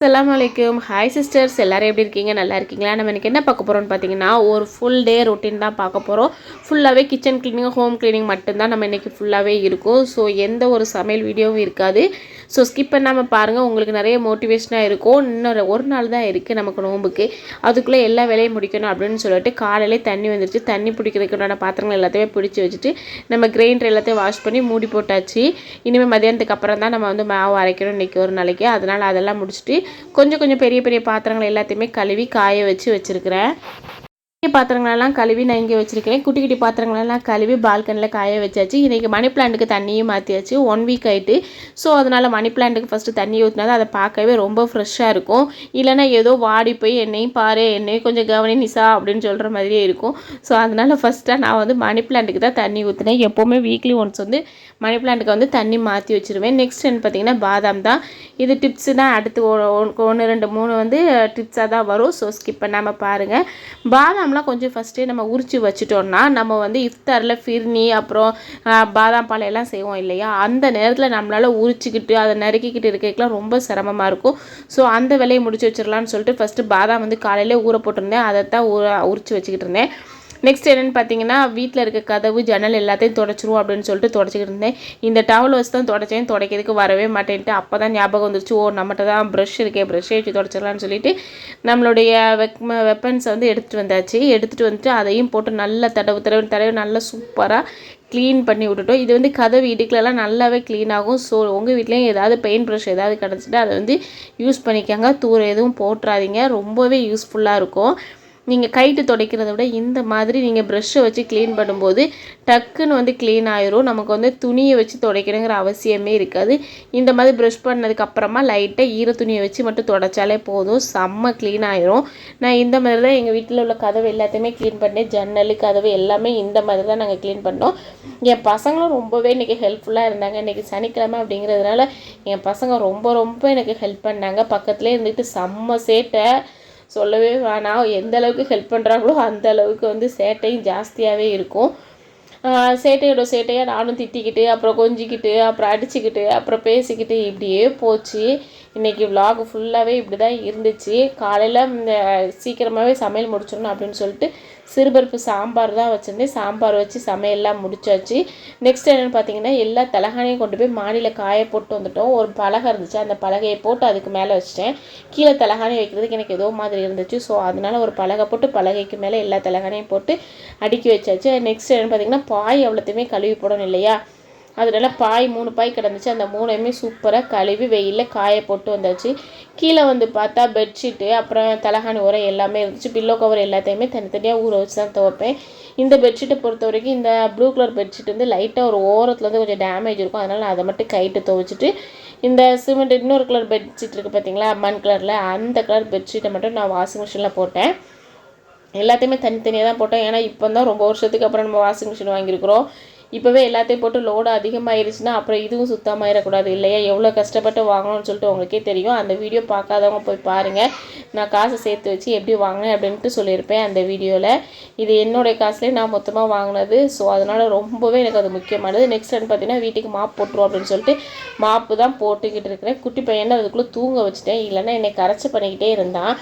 அஸ்ஸலாமு வலைக்கும் hi sisters எல்லோரும் எப்படி இருக்கீங்க? நல்லா இருக்கீங்களா? நம்ம எனக்கு என்ன பார்க்க போகிறோம்னு பார்த்தீங்கன்னா ஒரு ஃபுல் டே ரொட்டீன் தான் பார்க்க போகிறோம் ஃபுல்லாகவே கிச்சன் க்ளீனிங் ஹோம் க்ளீனிங் மட்டும்தான் நம்ம இன்னைக்கு ஃபுல்லாகவே இருக்கும். ஸோ எந்த ஒரு சமையல் வீடியோவும் இருக்காது. ஸோ ஸ்கிப் பண்ணாமல் பாருங்கள் உங்களுக்கு நிறைய மோட்டிவேஷனாக இருக்கும். இன்னொரு ஒரு நாள் தான் இருக்குது நமக்கு நோம்புக்கு அதுக்குள்ளே எல்லா வேலையும் முடிக்கணும் அப்படின்னு சொல்லிட்டு காலையிலே தண்ணி வந்துருச்சு. தண்ணி பிடிக்கிறதுக்கு உண்டான பாத்திரங்கள் எல்லாத்தையுமே பிடிச்சி வச்சுட்டு நம்ம கிரைண்டர் எல்லாத்தையும் வாஷ் பண்ணி மூடி போட்டாச்சு. இனிமேல் மதியானத்துக்கு அப்புறம் தான் நம்ம வந்து மாவு அரைக்கணும் இன்றைக்கி ஒரு நாளைக்கு. அதனால் அதெல்லாம் முடிச்சுட்டு கொஞ்சம் கொஞ்சம் பெரிய பெரிய பாத்திரங்கள் எல்லாத்தையுமே கழுவி காய வச்சு வச்சுருக்கிறேன். பெரிய பாத்திரங்களெல்லாம் கழுவி நான் இங்கே வச்சுருக்கிறேன். குட்டி குட்டி பாத்திரங்களெல்லாம் கழுவி பால்கனியில் காய வச்சாச்சு. இன்றைக்கி மணி பிளான்ட்டுக்கு தண்ணியும் மாற்றியாச்சு ஒன் வீக் ஆகிட்டு ஸோ அதனால் மணி பிளான்ட்டுக்கு ஃபஸ்ட்டு தண்ணி ஊற்றினா தான் அதை பார்க்கவே ரொம்ப ஃப்ரெஷ்ஷாக இருக்கும். இல்லைன்னா ஏதோ வாடி போய் என்னையும் பாரு என்னையும் கொஞ்சம் கவனி நிசா அப்படின்னு சொல்கிற மாதிரியே இருக்கும். ஸோ அதனால் ஃபஸ்ட்டாக நான் வந்து மணி பிளான்ட்டுக்கு தான் தண்ணி ஊற்றினேன் எப்போவுமே வீக்லி ஒன்ஸ் வந்து மணி பிளான்ட்டுக்கு வந்து தண்ணி மாற்றி வச்சுருவேன். நெக்ஸ்ட் என்ன பார்த்தீங்கன்னா பாதாம் தான். இது டிப்ஸு தான் அடுத்து ஒன்று ரெண்டு மூணு வந்து டிப்ஸாக தான் வரும். ஸோ ஸ்கிப் பண்ணாமல் பாருங்கள் பாதாம் பாதாம்லாம் கொஞ்சம் ஃபஸ்ட்டே நம்ம உரித்து வச்சுட்டோம்னா நம்ம வந்து இஃப்தாரில் ஃபிர்னி அப்புறம் பாதாம் பாலையெல்லாம் செய்வோம் இல்லையா? அந்த நேரத்தில் நம்மளால் உரிச்சிக்கிட்டு அதை நறுக்கிக்கிட்டு இருக்கலாம் ரொம்ப சிரமமாக இருக்கும். ஸோ அந்த வேலையை முடிச்சு வச்சிடலான்னு சொல்லிட்டு ஃபஸ்ட்டு பாதாம் வந்து காலையிலே ஊற போட்டிருந்தேன். அதை தான் ஊற உரிச்சு வச்சுக்கிட்டு இருந்தேன். நெக்ஸ்ட் என்னென்னு பார்த்தீங்கன்னா வீட்டில் இருக்க கதவு ஜன்னல் எல்லாத்தையும் தொடச்சிருவோம் அப்படின்னு சொல்லிட்டு தொடச்சிக்கிட்டு இருந்தேன். இந்த டவல் வச்சு தான் தொடச்சேன். துடைக்கிறதுக்கு வரவே மாட்டேன்ட்டு அப்போ தான் ஞாபகம் வந்துருச்சு. ஓ நம்மகிட்ட தான் ப்ரஷ் இருக்கே ப்ரஷ்ஷே வச்சு தொடச்சிடலாம்னு சொல்லிட்டு நம்மளுடைய வெக் வெப்பன்ஸை வந்து எடுத்துகிட்டு வந்தாச்சு. எடுத்துகிட்டு வந்துட்டு அதையும் போட்டு நல்லா தடவு தடவு தடவை நல்லா சூப்பராக க்ளீன் பண்ணி விட்டுட்டோம். இது வந்து கதவு இடுக்குலலாம் நல்லாவே க்ளீன் ஆகும். ஸோ உங்கள் வீட்லேயும் ஏதாவது பெயிண்ட் ப்ரஷ் ஏதாவது கிடச்சிட்டு அதை வந்து யூஸ் பண்ணிக்கோங்க. தூர எதுவும் போட்டுறாதீங்க. ரொம்பவே யூஸ்ஃபுல்லாக இருக்கும். நீங்கள் கைட்டு துடைக்கிறத விட இந்த மாதிரி நீங்கள் ப்ரெஷ்ஷை வச்சு க்ளீன் பண்ணும்போது டக்குன்னு வந்து க்ளீன் ஆயிரும். நமக்கு வந்து துணியை வச்சு துடைக்கணுங்கிற அவசியமே இருக்காது. இந்த மாதிரி ப்ரஷ் பண்ணதுக்கப்புறமா லைட்டாக ஈர துணியை வச்சு மட்டும் துடைச்சாலே போதும். செம்ம க்ளீன் ஆயிரும். நான் இந்த மாதிரி தான் எங்கள் வீட்டில் உள்ள கதவு எல்லாத்தையுமே க்ளீன் பண்ணேன். ஜன்னல் கதவு எல்லாமே இந்த மாதிரி தான் நாங்கள் க்ளீன் பண்ணோம். என் பசங்களும் ரொம்பவே இன்றைக்கி ஹெல்ப்ஃபுல்லாக இருந்தாங்க. இன்றைக்கி சனிக்கிழமை அப்படிங்கிறதுனால என் பசங்க ரொம்ப ரொம்ப எனக்கு ஹெல்ப் பண்ணாங்க. பக்கத்துலேயே இருந்துட்டு செம்ம சேட்டை. சொல்லவே வேணாம். எந்த அளவுக்கு ஹெல்ப் பண்ணுறாங்களோ அந்த அளவுக்கு வந்து சேட்டையும் ஜாஸ்தியாகவே இருக்கும். சேட்டையோட சேட்டையாக நானும் திட்டிக்கிட்டு அப்புறம் கொஞ்சிக்கிட்டு அப்புறம் அடிச்சுக்கிட்டு அப்புறம் பேசிக்கிட்டு இப்படியே போச்சு. இன்றைக்கி விலாக் ஃபுல்லாகவே இப்படி தான் இருந்துச்சு. காலையில் இந்த சீக்கிரமாகவே சமையல் முடிச்சிடணும் அப்படின்னு சொல்லிட்டு சிறுபருப்பு சாம்பார் தான் வச்சுருந்தேன். சாம்பார் வச்சு சமையல்லாம் முடிச்சாச்சு. நெக்ஸ்ட் என்னென்னு பார்த்தீங்கன்னா எல்லா தலகானையும் கொண்டு போய் மாடியில் காய போட்டு வந்துட்டோம். ஒரு பலகை இருந்துச்சு. அந்த பலகையை போட்டு அதுக்கு மேலே வச்சிட்டேன். கீழே தலகாணி வைக்கிறதுக்கு எனக்கு ஏதோ மாதிரி இருந்துச்சு. ஸோ அதனால் ஒரு பலகை போட்டு பலகைக்கு மேலே எல்லா தலகானையும் போட்டு அடுக்கி வச்சாச்சு. நெக்ஸ்ட் என்னென்னு பார்த்தீங்கன்னா பாய் அவ்வளோத்தையுமே கழுவி போடணும் இல்லையா? அதனால் பாய் மூணு பாய் கிடந்துச்சு. அந்த மூணையுமே சூப்பராக கழுவி வெயிலில் காய போட்டு வந்தாச்சு. கீழே வந்து பார்த்தா பெட்ஷீட்டு அப்புறம் தலகாணி உரம் எல்லாமே இருந்துச்சு. பில்லோ கவர் எல்லாத்தையுமே தனித்தனியாக ஊற வச்சு தான் துவைப்பேன். இந்த பெட்ஷீட்டை பொறுத்த வரைக்கும் இந்த ப்ளூ கலர் பெட்ஷீட் வந்து லைட்டாக ஒரு ஓரத்தில் வந்து கொஞ்சம் டேமேஜ் இருக்கும். அதனால் நான் அதை மட்டும் கைட்டு துவைச்சிட்டு இந்த சிமெண்ட் இன்னொரு கலர் பெட்ஷீட் இருக்குது பார்த்தீங்களா? மண் கலரில் அந்த கலர் பெட்ஷீட்டை மட்டும் நான் வாஷிங் மிஷினில் போட்டேன். எல்லாத்தையுமே தனித்தனியாக தான் போட்டோம். ஏன்னா இப்போ தான் ரொம்ப வருஷத்துக்கு அப்புறம் நம்ம வாஷிங் மிஷின் வாங்கியிருக்கிறோம். இப்போவே எல்லாத்தையும் போட்டு லோடு அதிகமாகிருச்சுன்னா அப்புறம் இதுவும் சுத்தமாயிடக்கூடாது இல்லையா? எவ்வளோ கஷ்டப்பட்டு வாங்கணும்னு சொல்லிட்டு உங்களுக்கே தெரியும். அந்த வீடியோ பார்க்காதவங்க போய் பாருங்கள் நான் காசை சேர்த்து வச்சு எப்படி வாங்கினேன் அப்படின்ட்டு சொல்லியிருப்பேன் அந்த வீடியோவில் இது என்னுடைய காசுலேயே நான் மொத்தமாக வாங்கினது. ஸோ அதனால் ரொம்பவே எனக்கு அது முக்கியமானது. நெக்ஸ்ட் டைம் பார்த்தீங்கன்னா வீட்டுக்கு மாப் போட்டுருவோம் அப்படின்னு சொல்லிட்டு மாப்பு தான் போட்டுக்கிட்டு இருக்கிறேன். குட்டி பையனை அதுக்குள்ளே தூங்க வச்சுட்டேன். இல்லைன்னா என்னை கரைச்சி பண்ணிக்கிட்டே இருந்தான்.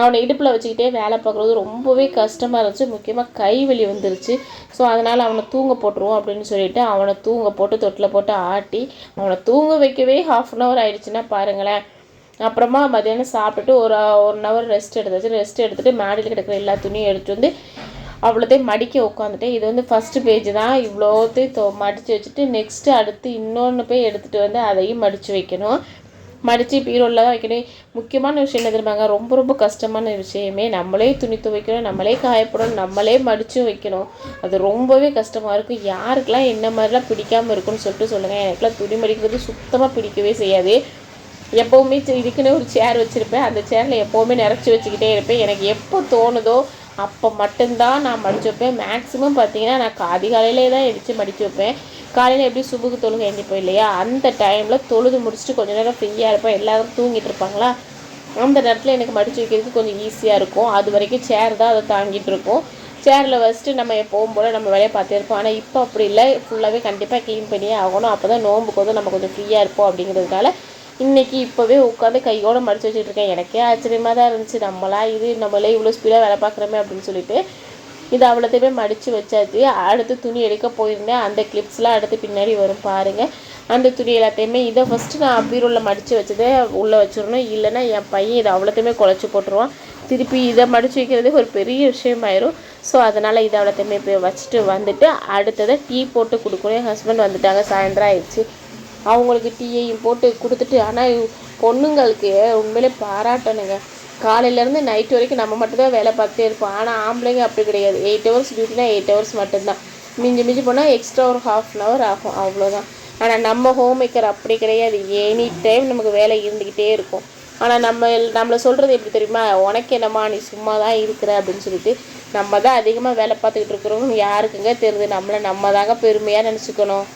அவனை இடுப்பில் வச்சுக்கிட்டே வேலை பார்க்குறது ரொம்பவே கஷ்டமாக இருந்துச்சு. முக்கியமாக கை வலி வந்துருச்சு. ஸோ அதனால் அவனை தூங்க போட்டுருவோம் அப்படின்னு சொல்லிட்டு அவனை தூங்க போட்டு தொட்டில் போட்டு ஆட்டி அவனை தூங்க வைக்கவே ஹாஃப் அன் ஹவர் ஆயிடுச்சுன்னா பாருங்களேன். அப்புறமா மதியானம் சாப்பிட்டுட்டு ஒரு ஒன் ஹவர் ரெஸ்ட் எடுத்தாச்சு. ரெஸ்ட் எடுத்துகிட்டு மேடையில் கிடக்கிற எல்லா துணியும் எடுத்து வந்து அவ்வளோத்தையும் மடிக்க உட்காந்துட்டேன். இது வந்து ஃபஸ்ட்டு பேஜ் தான். இவ்வளோத்தையும் தொ மடித்து வச்சுட்டு நெக்ஸ்ட்டு அடுத்து இன்னொன்று போய் எடுத்துகிட்டு வந்து அதையும் மடித்து வைக்கணும். மடித்து பீரோவில் தான் வைக்கணும். முக்கியமான விஷயம் என்ன தெரியுமாங்க? ரொம்ப ரொம்ப கஷ்டமான விஷயமே. நம்மளே துணி துவைக்கணும் நம்மளே காயப்படணும் நம்மளே மடித்து வைக்கணும். அது ரொம்பவே கஷ்டமாக இருக்கும். யாருக்கெல்லாம் என்ன மாதிரிலாம் பிடிக்காமல் இருக்குன்னு சொல்லிட்டு சொல்லுங்கள் எனக்குலாம் துணி மடிக்கிறது சுத்தமாக பிடிக்கவே செய்யாது. எப்போவுமே இதுக்குன்னு ஒரு சேர் வச்சுருப்பேன். அந்த சேரில் எப்போவுமே நிறச்சி வச்சுக்கிட்டே இருப்பேன். எனக்கு எப்போ தோணுதோ அப்போ மட்டும்தான் நான் மடித்து வைப்பேன். மேக்ஸிமம் பார்த்தீங்கன்னா நான் அதிகாலையிலே தான் எடுத்து மடித்து வைப்பேன். காலையில் எப்படி சுபுக்கு தொழுகை எழுந்திப்போம் இல்லையா அந்த டைமில் தொழுது முடிச்சுட்டு கொஞ்ச நேரம் ஃப்ரீயாக இருப்பேன். எல்லோரும் தூங்கிட்டு இருப்பாங்களா? அந்த நேரத்தில் எனக்கு மடித்து வைக்கிறதுக்கு கொஞ்சம் ஈஸியாக இருக்கும். அது வரைக்கும் சேர் தான் அதை தாங்கிட்டு இருக்கும். சேரில் வச்சுட்டு நம்ம எப்போவும் போல் நம்ம வேலையை பார்த்துட்டு இருப்போம். ஆனால் இப்போ அப்படி இல்லை. ஃபுல்லாகவே கண்டிப்பாக க்ளீன் பண்ணியே ஆகணும். அப்போ தான் நோம்புக்கு வந்து நம்ம கொஞ்சம் ஃப்ரீயாக இருப்போம் அப்படிங்கிறதுனால இன்னைக்கு இப்போவே உட்காந்து கையோட மடிச்சு வச்சுட்டு இருக்கேன். எனக்கே ஆச்சரியமாக தான் இருந்துச்சு. நம்மளா இது நம்மளே இவ்வளோ ஸ்பீடாக வேலை பார்க்குறோமே அப்படின்னு சொல்லிட்டு இது அவ்வளோத்தையுமே மடித்து வச்சாச்சு. அடுத்து துணி எடுக்க போயிருந்தேன். அந்த கிளிப்ஸ்லாம் அடுத்து பின்னாடி வரும் பாருங்கள் அந்த துணி எல்லாத்தையுமே இதை ஃபஸ்ட்டு நான் பீரோவில் மடித்து வச்சதே உள்ளே வச்சிடணும். இல்லைன்னா என் பையன் இதை அவ்வளோத்தையுமே குழச்சி போட்டுருவான். திருப்பி இதை மடித்து வைக்கிறதே ஒரு பெரிய விஷயமாயிரும். ஸோ அதனால் இதை அவ்வளோத்தையுமே போய் வச்சுட்டு வந்துட்டு அடுத்ததை டீ போட்டு கொடுக்கணும். என் ஹஸ்பண்ட் வந்துட்டாங்க. சாயந்தரம் ஆயிடுச்சு. அவங்களுக்கு டீயையும் போட்டு கொடுத்துட்டு ஆனால் பொண்ணுங்களுக்கு உண்மையிலே பாராட்டணுங்க. காலையிலேருந்து நைட் வரைக்கும் நம்ம மட்டும்தான் வேலை பார்த்துட்டே இருப்போம். ஆனால் ஆம்பளைங்க அப்படி கிடையாது. எயிட் ஹவர்ஸ் டியூட்டினா எயிட் ஹவர்ஸ் மட்டும்தான். மிஞ்சி மிஞ்சி போனால் எக்ஸ்ட்ரா ஒரு ஹாஃப் அன் ஹவர் ஆகும். அவ்வளோதான் ஆனால் நம்ம ஹோம் மேக்கர் அப்படி கிடையாது. எனி டைம் நமக்கு வேலை இருந்துக்கிட்டே இருக்கும். ஆனால் நம்ம நம்மளை சொல்கிறது எப்படி தெரியுமா? உனக்கு என்னம்மா நீ சும்மா தான் இருக்கிற அப்படின்னு சொல்லிட்டு நம்ம தான் அதிகமாக வேலை பார்த்துக்கிட்டு இருக்கிறோம் யாருக்குங்க தெரியுது? நம்மளை நம்ம தாங்க பெருமையாக நினச்சிக்கணும்.